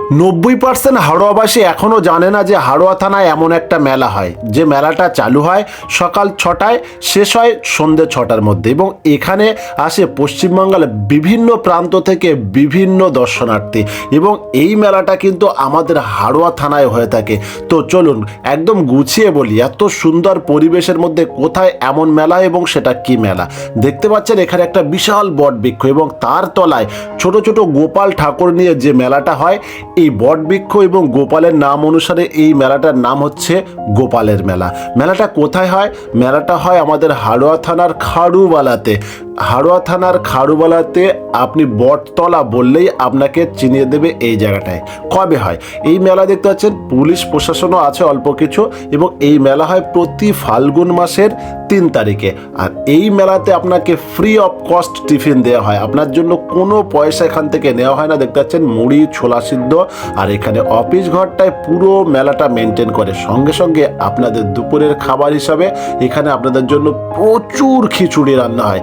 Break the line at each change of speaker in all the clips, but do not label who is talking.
নব্বই পার্সেন্ট হাড়োয়াবাসী এখনও জানে না যে হাড়োয়া থানায় এমন একটা মেলা হয়। যে মেলাটা চালু হয় সকাল ছটায়, শেষ হয় সন্ধ্যে ছটার মধ্যে এবং এখানে আসে পশ্চিমবাংলার বিভিন্ন প্রান্ত থেকে বিভিন্ন দর্শনার্থী এবং এই মেলাটা কিন্তু আমাদের হাড়োয়া থানায় হয়ে থাকে। তো চলুন একদম গুছিয়ে বলি, এত সুন্দর পরিবেশের মধ্যে কোথায় এমন মেলা এবং সেটা কি মেলা? দেখতে পাচ্ছেন এখানে একটা বিশাল বট বৃক্ষ এবং তার তলায় ছোট ছোট গোপাল ঠাকুর নিয়ে যে মেলাটা হয় এই বটবৃক্ষ এবং গোপালের নাম অনুসারে এই মেলাটার নাম হচ্ছে গোপালের মেলা। মেলাটা কোথায় হয়? মেলাটা হয় আমাদের হাড়োয়া থানার খাড়ুবালাতে। হাড়োয়া থানার খাড়ুবালাতে আপনি বটতলা বললেই আপনাকে চিনিয়ে দেবে এই জায়গাটায়। কবে হয়? এই মেলা দেখতে পাচ্ছেন পুলিশ প্রশাসনও আছে অল্প কিছু এবং এই মেলা হয় প্রতি ফাল্গুন মাসের তিন তারিখে। আর এই মেলাতে আপনাকে ফ্রি অফ কস্ট টিফিন দেওয়া হয়। আপনার জন্য কোনো পয়সা এখান থেকে নেওয়া হয় না। দেখতে পাচ্ছেন মুড়ি, ছোলা সিদ্ধ আর এখানে অফিস ঘরটায় পুরো মেলাটা মেনটেন করে। সঙ্গে সঙ্গে আপনাদের দুপুরের খাবার হিসাবে এখানে আপনাদের জন্য প্রচুর খিচুড়ি রান্না হয়।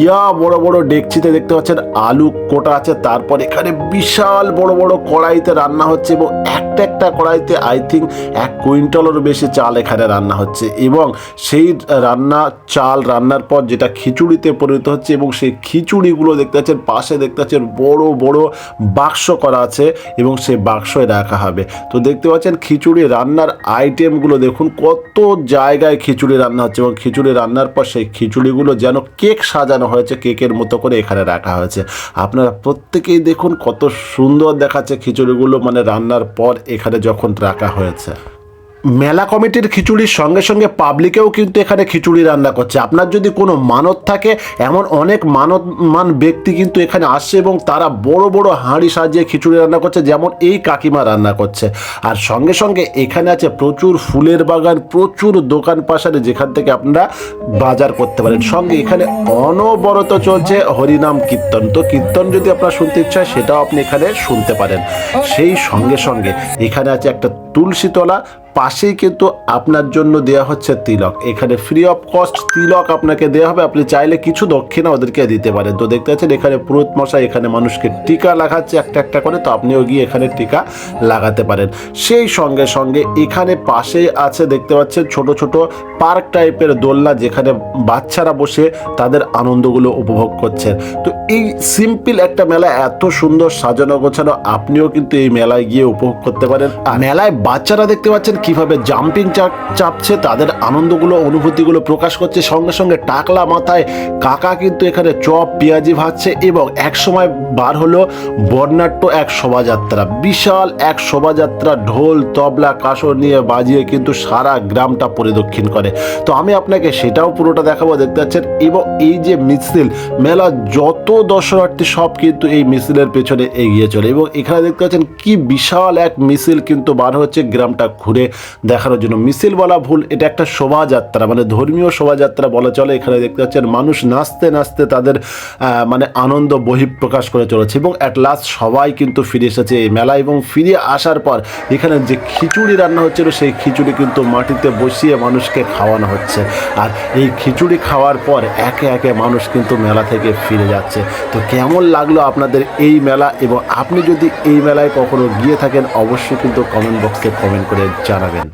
ইয়া, বড় বড় ডেকচিতে দেখতে পাচ্ছেন আলু কোটা আছে, তারপর এখানে বিশাল বড় বড় কড়াইতে রান্না হচ্ছে এবং একটা একটা কড়াইতে আই থিঙ্ক এক কুইন্টালেরও বেশি চাল এখানে রান্না হচ্ছে এবং সেই রান্না, চাল রান্নার পর যেটা খিচুড়িতে পরিণত হচ্ছে এবং সেই খিচুড়িগুলো দেখতে পাচ্ছেন, পাশে দেখতে পাচ্ছেন বড় বড় বাক্স করা আছে এবং সেই বাক্সয় রাখা হবে। তো দেখতে পাচ্ছেন খিচুড়ি রান্নার আইটেমগুলো দেখুন, কত জায়গায় খিচুড়ি রান্না হচ্ছে এবং খিচুড়ি রান্নার পর সেই খিচুড়িগুলো যেন কেক সাজানো হয়েছে, কেকের মতো করে এখানে রাখা হয়েছে। আপনারা প্রত্যেকেই দেখুন কত সুন্দর দেখাচ্ছে খিচুড়িগুলো মানে রান্নার পর এখানে যখন রাখা হয়েছে। মেলা কমিটির খিচুড়ির সঙ্গে সঙ্গে পাবলিকেও কিন্তু এখানে খিচুড়ি রান্না করছে। আপনার যদি কোনো মানত থাকে, এমন অনেক মানতমান ব্যক্তি কিন্তু এখানে আসছে এবং তারা বড় বড় হাঁড়ি সাজিয়ে খিচুড়ি রান্না করছে, যেমন এই কাকিমা রান্না করছে। আর সঙ্গে সঙ্গে এখানে আছে প্রচুর ফুলের বাগান, প্রচুর দোকান পাশারে যেখান থেকে আপনারা বাজার করতে পারেন। সঙ্গে এখানে অনবরত চলছে হরিনাম কীর্তন। তো কীর্তন যদি আপনার শুনতে ইচ্ছা হয়, সেটাও আপনি এখানে শুনতে পারেন। সেই সঙ্গে সঙ্গে এখানে আছে একটা তুলসীতলা পাশেই কিন্তু আপনার জন্য দেওয়া হচ্ছে তিলক। এখানে ফ্রি অফ কস্ট তিলক আপনাকে দেওয়া হবে। আপনি চাইলে কিছু দক্ষিণা ওদেরকে দিতে পারেন। তো দেখতে পাচ্ছেন এখানে পুরোহিত মশাই, এখানে মানুষকে টিকা লাগাচ্ছে একটা একটা করে। তো আপনিও গিয়ে এখানে টিকা লাগাতে পারেন। সেই সঙ্গে সঙ্গে এখানে পাশেই আছে দেখতে পাচ্ছেন ছোট ছোট পার্ক টাইপের দোলনা যেখানে বাচ্চারা বসে তাদের আনন্দগুলো উপভোগ করছেন। তো এই সিম্পল একটা মেলা এত সুন্দর সাজানো গোছানো, আপনিও কিন্তু এই মেলায় গিয়ে উপভোগ করতে পারেন। মেলায় বাচ্চারা দেখতে পাচ্ছেন কীভাবে জাম্পিং চাপছে, তাদের আনন্দগুলো, অনুভূতিগুলো প্রকাশ করছে। সঙ্গে সঙ্গে টাকলা মাথায় কাকা কিন্তু এখানে চপ, পেঁয়াজি ভাজছে এবং এক সময় বার হলো বর্ণাঢ্য এক শোভাযাত্রা। বিশাল এক শোভাযাত্রা, ঢোল, তবলা, কাসর নিয়ে বাজিয়ে কিন্তু সারা গ্রামটা পরিদক্ষিণ করে। তো আমি আপনাকে সেটাও পুরোটা দেখাবো, দেখতে পাচ্ছেন? এবং এই যে মিছিল, মেলা যত দর্শনার্থী সব কিন্তু এই মিছিলের পেছনে এগিয়ে চলে। এবং এখানে দেখতে পাচ্ছেন কি বিশাল এক মিছিল কিন্তু বার হচ্ছে গ্রামটা ঘুরে। দেখানোর জন্য। মিছিল বলা ভুল, এটা একটা শোভাযাত্রা মানে ধর্মীয় শোভাযাত্রা বলা চলে। এখানে দেখতে পাচ্ছেন মানুষ নাচতে নাচতে তাদের মানে আনন্দ, বহিঃপ্রকাশ করে চলেছে এবং অ্যাট লাস্ট সবাই কিন্তু ফিরে এসেছে এই মেলা এবং ফিরে আসার পর এখানে যে খিচুড়ি রান্না হচ্ছিল, সেই খিচুড়ি কিন্তু মাটিতে বসিয়ে মানুষকে খাওয়ানো হচ্ছে। আর এই খিচুড়ি খাওয়ার পর একে একে মানুষ কিন্তু মেলা থেকে ফিরে যাচ্ছে। তো কেমন লাগল আপনাদের এই মেলা? এবং আপনি যদি এই মেলায় কখনো গিয়ে থাকেন, অবশ্যই কিন্তু কমেন্ট বক্সে কমেন্ট করে জানাবেন